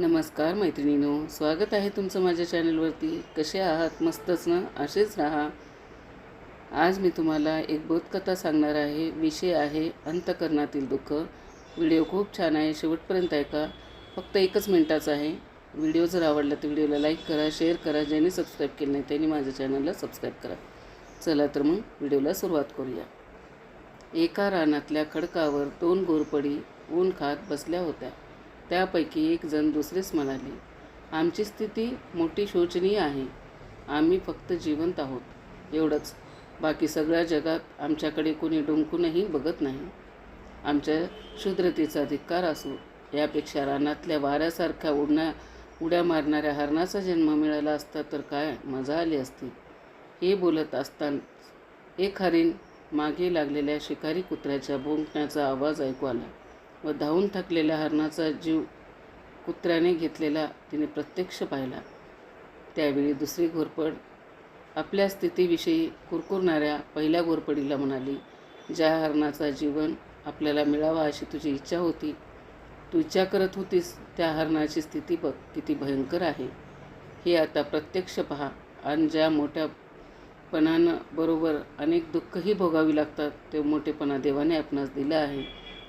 नमस्कार मैत्रिणीनो स्वागत आहे तुमचं माझ्या चॅनलवरती. कसे आहात? मस्तच ना? असेच राहा. आज मी तुम्हाला एक बोधकथा सांगणार आहे. विषय आहे अंतकरणातील दुःख. व्हिडिओ खूप छान आहे. शेवटपर्यंत ऐका. फक्त एकच मिनटाचा आहे. व्हिडिओ जर आवडला तर व्हिडिओला लाईक करा शेअर करा ज्यांनी सबस्क्राईब केलं नाही त्यांनी माझ्या चॅनलला सबस्क्राईब करा. चला तर मग व्हिडिओला सुरुवात करूया. एका रानातल्या खडकावर दोन गोरपडी ऊन खात बसल्या होत्या. त्यापैकी एक जण दुसरेच म्हणाले आमची स्थिती मोठी शोचनीय आहे. आम्ही फक्त जिवंत आहोत. एवढंच. बाकी सगळ्या जगात आमच्याकडे कोणी डुंकूनही बघत नाही. आमच्या क्षुद्रतेचा धिक्कार असो यापेक्षा रानातल्या वाऱ्यासारख्या उडण्या उड्या मारणाऱ्या हरणाचा जन्म मिळाला असता तर काय मजा आली असती? हे बोलत असताना एक हरिण मागे लागलेल्या शिकारी कुत्र्याच्या भोंकण्याचा आवाज ऐकू आला. व धावून थकलेल्या हरणाचा जीव कुत्र्याने घेतलेला तिने प्रत्यक्ष पाहिला. त्यावेळी दुसरी घोरपड आपल्या स्थितीविषयी कुरकुरणाऱ्या पहिल्या घोरपडीला म्हणाली ज्या हरणाचा जीवन आपल्याला मिळावा अशी तुझी इच्छा होती तू इच्छा करत होतीस त्या हरणाची स्थिती बघ किती भयंकर आहे. हे आता प्रत्यक्ष पहा आणि ज्या मोठ्यापणानं बरोबर अनेक दुःखही भोगावी लागतात ते मोठेपणा देवाने आपणास दिलं आहे.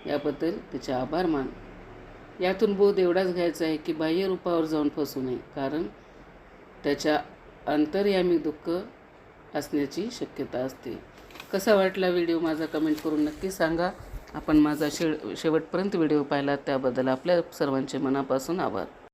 याबद्दल तिचे आभार मान. यातून बोध एवढाच घ्यायचा आहे की बाह्य रूपावर जाऊन फसू नये कारण त्याच्या अंतर्यामी दुःख असण्याची शक्यता असते. कसा वाटला व्हिडिओ माझा कमेंट करून नक्की सांगा. आपण माझा शे शेवटपर्यंत व्हिडिओ पाहिला त्याबद्दल आपल्या सर्वांचे मनापासून आभार.